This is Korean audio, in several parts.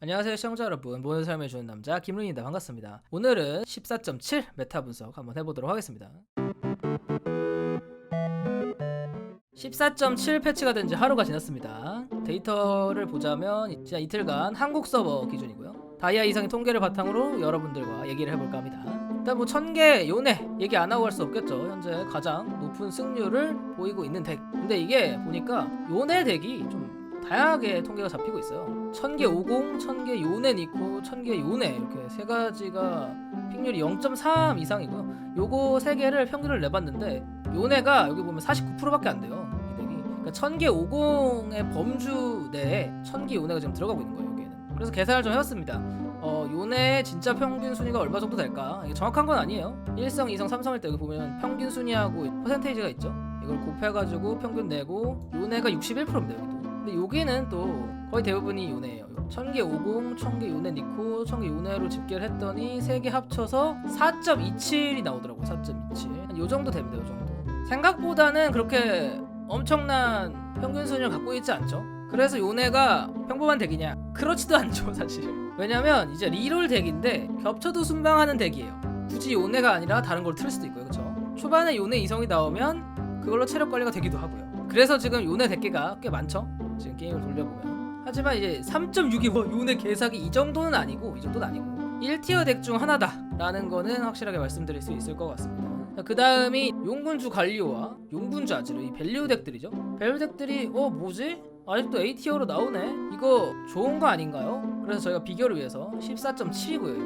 안녕하세요 시청자 여러분. 모든 삶을 주는 남자 김룬입니다. 반갑습니다. 오늘은 14.7 메타 분석 한번 해보도록 하겠습니다. 14.7 패치가 된 지 하루가 지났습니다. 데이터를 보자면 이제 이틀간 한국 서버 기준이고요. 다이아 이상의 통계를 바탕으로 여러분들과 얘기를 해볼까 합니다. 일단 뭐 1000개 요네 얘기 안 하고 할수 없겠죠. 현재 가장 높은 승률을 보이고 있는 덱. 근데 이게 보니까 요네 덱이 좀 다양하게 통계가 잡히고 있어요. 1000개 50, 1000개 요네 니코, 1000개 요네 이렇게 세 가지가 픽률이 0.3 이상이고요. 요거 세 개를 평균을 내봤는데 요네가 여기 보면 49%밖에 안 돼요. 이 덱이. 그러니까 1000개 50의 범주 내에 1000개 요네가 지금 들어가고 있는 거예요, 여기에는. 그래서 계산을 좀 해봤습니다. 어, 요네 진짜 평균 순위가 얼마 정도 될까? 이게 정확한 건 아니에요. 1성, 2성, 3성일 때 여기 보면 평균 순위하고 퍼센테이지가 있죠. 이걸 곱해가지고 평균 내고 요네가 61%입니다, 여기도. 근데 여기는 또 거의 대부분이 요네예요. 1000개 50, 1000개 요네 니코, 1000개 요네로 집계를 했더니 세 개 합쳐서 4.27이 나오더라고요. 4.27. 한요 정도 됩니다. 요 정도. 생각보다는 그렇게 엄청난 평균 순위를 갖고 있지 않죠. 그래서 요네가 평범한 덱이냐? 그렇지도 않죠, 사실. 왜냐면 이제 리롤 덱인데 겹쳐도 순방하는 덱이에요. 굳이 요네가 아니라 다른 걸 틀 수도 있고요. 그렇죠? 초반에 요네 이성이 나오면 그걸로 체력 관리가 되기도 하고요. 그래서 지금 요네 덱기가 꽤 많죠. 지금 게임을 돌려보면 하지만 이제 3.6이 뭐 개사기 이 정도는 아니고 이 정도는 아니고 1티어 덱 중 하나다 라는 거는 확실하게 말씀드릴 수 있을 것 같습니다 그 다음이 용군주 갈리오와 용군주 아지르 이 밸류 덱들이죠 밸류 덱들이 어 뭐지? 아직도 A티어로 나오네? 이거 좋은 거 아닌가요? 그래서 저희가 비교를 위해서 14.7이고요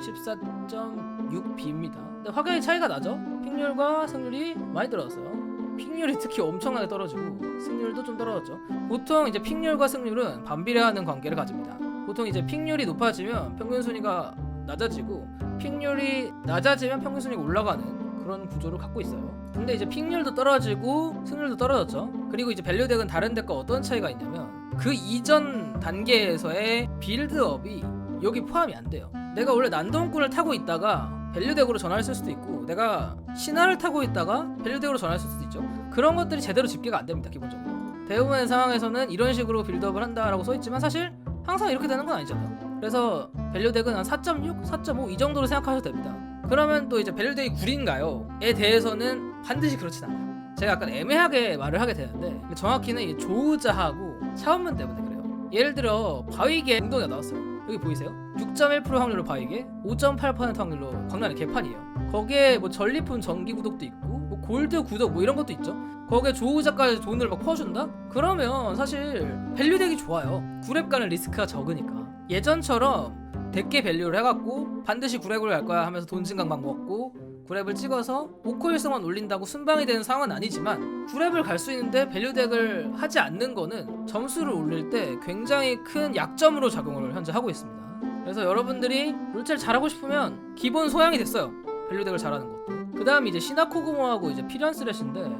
이게 14.6B입니다 근데 확연히 차이가 나죠? 픽률과 승률이 많이 떨어졌어요 픽률이 특히 엄청나게 떨어지고 승률도 좀 떨어졌죠. 보통 이제 픽률과 승률은 반비례하는 관계를 가집니다. 보통 이제 픽률이 높아지면 평균 순위가 낮아지고 픽률이 낮아지면 평균 순위가 올라가는 그런 구조를 갖고 있어요. 근데 이제 픽률도 떨어지고 승률도 떨어졌죠. 그리고 이제 밸류 덱은 다른 덱과 어떤 차이가 있냐면 그 이전 단계에서의 빌드업이 여기 포함이 안 돼요. 내가 원래 난동꾼을 타고 있다가 밸류덱으로 전환했을 수도 있고 내가 신화를 타고 있다가 밸류덱으로 전환했을 수도 있죠. 그런 것들이 제대로 집계가 안 됩니다 기본적으로. 대부분의 상황에서는 이런 식으로 빌드업을 한다라고 써있지만 사실 항상 이렇게 되는 건 아니잖아요. 그래서 밸류덱은 한 4.6, 4.5 이 정도로 생각하셔도 됩니다. 그러면 또 이제 밸류덱이 구린가요?에 대해서는 반드시 그렇진 않아요. 제가 약간 애매하게 말을 하게 되는데 정확히는 조우자하고 차원문 때문에 그래요. 예를 들어 바위계 운동이 나왔어요. 여기 보이세요? 6.1% 확률로 바이게 5.8% 확률로 광란의 개판이에요. 거기에 뭐 전리품 정기 구독도 있고 뭐 골드 구독 뭐 이런 것도 있죠. 거기에 조우자까지 돈을 막 퍼준다? 그러면 사실 밸류덱이 좋아요. 구랩 가는 리스크가 적으니까. 예전처럼 덱계 밸류를 해갖고 반드시 구랩을 갈 거야 하면서 돈 증강 막 먹고 구랩을 찍어서 5코일성만 올린다고 순방이 되는 상황은 아니지만 구랩을 갈 수 있는데 밸류덱을 하지 않는 거는 점수를 올릴 때 굉장히 큰 약점으로 작용을 현재 하고 있습니다. 그래서 여러분들이 롤체를 잘하고 싶으면 기본 소양이 됐어요. 밸류덱을 잘하는 것도. 그 다음 이제 시나코고모하고 이제 피련 스레시인데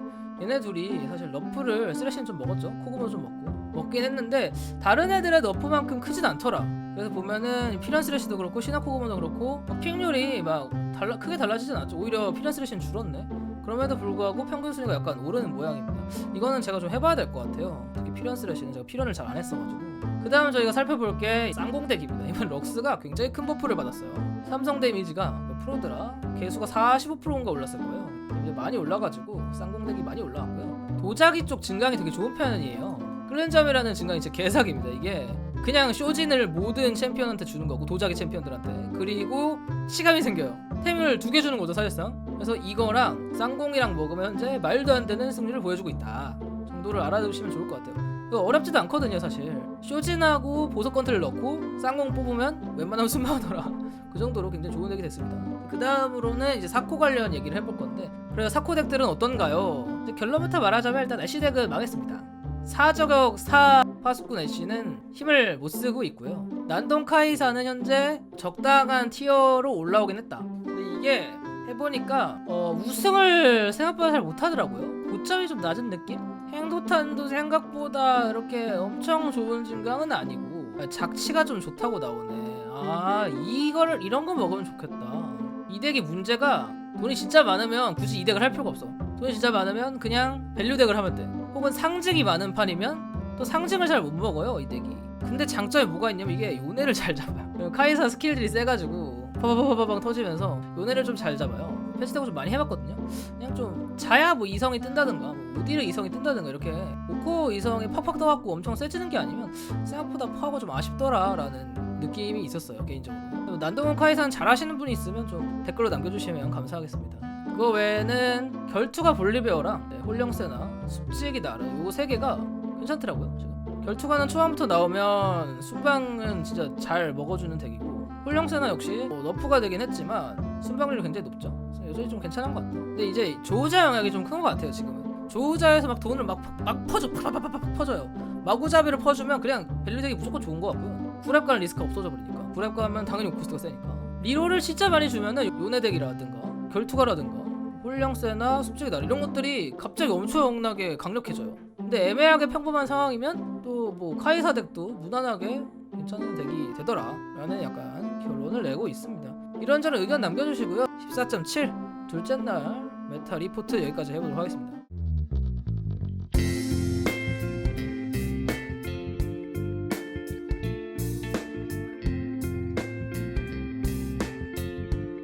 얘네 둘이 사실 너프를 스레시는 좀 먹었죠. 코고모 좀 먹고 먹긴 했는데 다른 애들의 너프만큼 크진 않더라. 그래서 보면은 피련 스레시도 그렇고 시나코고모도 그렇고 막 픽률이 막 달라 크게 달라지진 않죠. 오히려 피련 스레시는 줄었네. 그럼에도 불구하고 평균 순위가 약간 오르는 모양입니다. 이거는 제가 좀 해봐야 될 것 같아요. 특히 피련 스레시는 제가 피련을 잘 안 했어가지고. 그 다음 저희가 살펴볼 게 쌍공덱입니다. 이번 럭스가 굉장히 큰 버프를 받았어요. 삼성 데미지가 몇 프로더라? 개수가 45%인가 올랐을 거예요. 이제 많이 올라가지고 쌍공덱이 많이 올라왔고요. 도자기 쪽 증강이 되게 좋은 편이에요. 클렌점이라는 증강이 진짜 개사기입니다. 이게 그냥 쇼진을 모든 챔피언한테 주는 거고 도자기 챔피언들한테 그리고 치감이 생겨요. 템을 두 개 주는 거죠 사실상. 그래서 이거랑 쌍공이랑 먹으면 현재 말도 안 되는 승률을 보여주고 있다 정도를 알아두시면 좋을 것 같아요. 어렵지도 않거든요 사실. 쇼진하고 보석 건트를 넣고 쌍공 뽑으면 웬만하면 순방하더라. 그 정도로 굉장히 좋은 덱이 됐습니다. 그 다음으로는 이제 사코 관련 얘기를 해볼 건데 그래서 사코 덱들은 어떤가요? 결론부터 말하자면 일단 애쉬 덱은 망했습니다. 사저격 4 파수꾼 애쉬는 힘을 못 쓰고 있고요. 난동 카이사는 현재 적당한 티어로 올라오긴 했다. 근데 이게 해보니까 어, 우승을 생각보다 잘 못하더라고요. 고점이 좀 낮은 느낌? 행도탄도 생각보다 이렇게 엄청 좋은 증강은 아니고 작치가 좀 좋다고 나오네. 아 이거를 이런 거 먹으면 좋겠다. 이 덱의 문제가 돈이 진짜 많으면 굳이 이 덱을 할 필요가 없어. 돈이 진짜 많으면 그냥 밸류 덱을 하면 돼. 혹은 상징이 많은 판이면 또 상징을 잘 못 먹어요 이 덱이. 근데 장점이 뭐가 있냐면 이게 요네를 잘 잡아요 카이사 스킬들이 세가지고 파바바바방 터지면서 요네를 좀 잘 잡아요 패치 때고 좀 많이 해봤거든요. 그냥 좀 자야 뭐 이성이 뜬다든가 뭐 우디르 이성이 뜬다든가 이렇게 오코 이성이 팍팍 떠갖고 엄청 세지는 게 아니면 생각보다 파워가 좀 아쉽더라 라는 느낌이 있었어요 개인적으로. 난도문 카이산 잘하시는 분이 있으면 좀 댓글로 남겨주시면 감사하겠습니다. 그거 외에는 결투가 볼리베어랑 네, 홀령세나 숲지기 나르 요거 세 개가 괜찮더라고요 지금. 결투가는 초반부터 나오면 순방은 진짜 잘 먹어주는 덱이고 홀령세나 역시 뭐 너프가 되긴 했지만 순방률이 굉장히 높죠 여전히 좀 괜찮은 것 같아요. 근데 이제 조우자 영향이 좀 큰 것 같아요 지금은. 조우자에서 막 돈을 막, 막 퍼줘 팍팍팍팍 퍼져요. 마구잡이를 퍼주면 그냥 밸류덱이 무조건 좋은 것 같고요. 구랩 가는 리스크가 없어져 버리니까. 구랩 가면 당연히 오코스트가 세니까. 리로를 진짜 많이 주면은 요네덱이라든가 결투가라든가 홀령세나 숲지기 날 이런 것들이 갑자기 엄청나게 강력해져요. 근데 애매하게 평범한 상황이면 또 뭐 카이사 덱도 무난하게 괜찮은 덱이 되더라 라는 약간 결론을 내고 있습니다 이런저런 의견 남겨주시고요. 14.7 둘째 날 메타 리포트 여기까지 해보도록 하겠습니다